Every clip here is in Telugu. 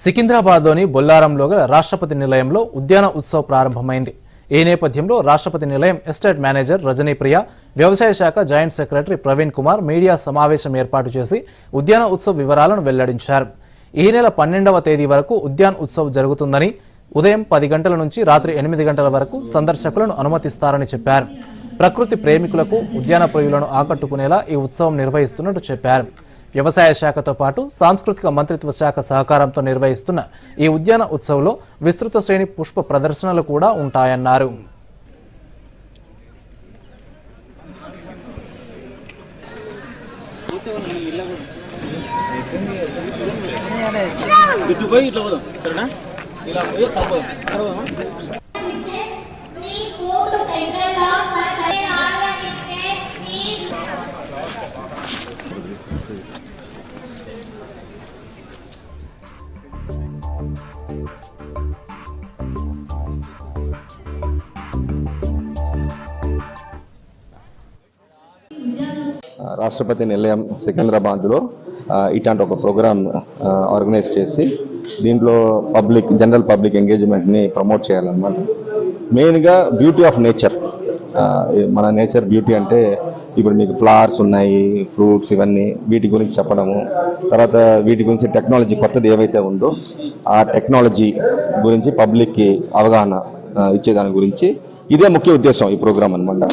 సికింద్రాబాద్లోని బొల్లారంలో గల రాష్ట్రపతి నిలయంలో ఉద్యాన ఉత్సవ్ ప్రారంభమైంది. ఈ నేపథ్యంలో రాష్ట్రపతి నిలయం ఎస్టేట్ మేనేజర్ రజనీప్రియ వ్యవసాయ శాఖ joint secretary Praveen Kumar media సమావేశం ఏర్పాటు చేసి ఉద్యాన ఉత్సవ్ వివరాలను వెల్లడించారు. ఈ నెల పన్నెండవ తేదీ వరకు ఉద్యాన్ ఉత్సవ్ జరుగుతుందని ఉదయం పది గంటల నుంచి రాత్రి ఎనిమిది గంటల వరకు సందర్శకులను అనుమతిస్తారని చెప్పారు. ప్రకృతి ప్రేమికులకు ఉద్యాన ప్రియులను ఆకట్టుకునేలా ఈ ఉత్సవం నిర్వహిస్తున్నట్టు చెప్పారు. వ్యవసాయ శాఖతో పాటు సాంస్కృతిక మంత్రిత్వ శాఖ సహకారంతో నిర్వహిస్తున్న ఈ ఉద్యాన ఉత్సవంలో విస్తృత శ్రేణి పుష్ప ప్రదర్శనలు కూడా ఉంటాయన్నారు. ఇటు పోయి ఇట్లా పోదాం. సరేనా? ఇలా పోయి రాష్ట్రపతి నిలయం సికింద్రాబాద్లో ఇట్లాంటి ఒక ప్రోగ్రామ్ ఆర్గనైజ్ చేసి దీంట్లో పబ్లిక్ జనరల్ పబ్లిక్ ఎంగేజ్మెంట్ని ప్రమోట్ చేయాలన్నమాట. మెయిన్గా బ్యూటీ ఆఫ్ నేచర్. మన నేచర్ బ్యూటీ అంటే ఇప్పుడు మీకు ఫ్లవర్స్ ఉన్నాయి ఫ్రూట్స్ ఇవన్నీ వీటి గురించి చెప్పడము తర్వాత వీటి గురించి టెక్నాలజీ కొత్తది ఏవైతే ఉందో ఆ టెక్నాలజీ గురించి పబ్లిక్కి అవగాహన ఇచ్చేదాని గురించి ఇదే ముఖ్య ఉద్దేశం ఈ ప్రోగ్రామ్ అనమాట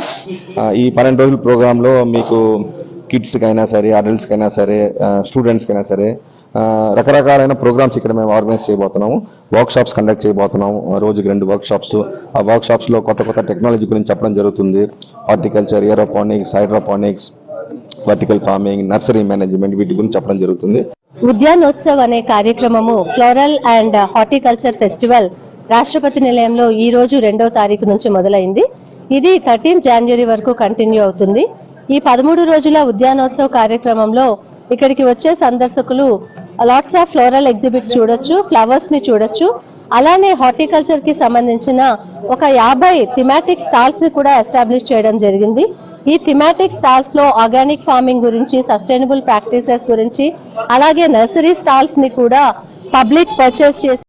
ఈ పన్నెండు రోజుల ప్రోగ్రాంలో మీకు కిడ్స్కి అయినా సరే అడల్ట్స్కి అయినా సరే స్టూడెంట్స్కి అయినా సరే రకరకాలైన ప్రోగ్రామ్స్ ఇక్కడ మేము ఆర్గనైజ్ చేయబోతున్నాము. వర్క్ షాప్స్ కండక్ట్ చేయబోతున్నాము. రోజుకి రెండు వర్క్ షాప్స్ ఆ వర్క్ షాప్స్లో కొత్త కొత్త టెక్నాలజీ గురించి చెప్పడం జరుగుతుంది. Horticulture aeroponics hydroponics vertical farming nursery management వీటి గురించి చెప్పడం జరుగుతుంది. ఉద్యానోత్సవ్ అనే కార్యక్రమము ఫ్లోరల్ అండ్ హార్టికల్చర్ ఫెస్టివల్ రాష్ట్రపతి నిలయంలో ఈ రోజు రెండవ తారీఖు నుంచి మొదలైంది. ఇది థర్టీన్ జనవరి వరకు కంటిన్యూ అవుతుంది. ఈ పదమూడు రోజుల ఉద్యానోత్సవ కార్యక్రమంలో ఇక్కడికి వచ్చే సందర్శకులు లాట్స్ ఆఫ్ ఫ్లోరల్ ఎగ్జిబిట్స్ చూడొచ్చు ఫ్లవర్స్ని చూడొచ్చు. అలానే హార్టికల్చర్కి సంబంధించిన ఒక యాభై థిమాటిక్ స్టాల్స్ని కూడా ఎస్టాబ్లిష్ చేయడం జరిగింది. ఈ థిమాటిక్ స్టాల్స్లో ఆర్గానిక్ ఫార్మింగ్ గురించి సస్టైనబుల్ ప్రాక్టీసెస్ గురించి అలాగే నర్సరీ స్టాల్స్ని కూడా పబ్లిక్ పర్చేస్ చేసి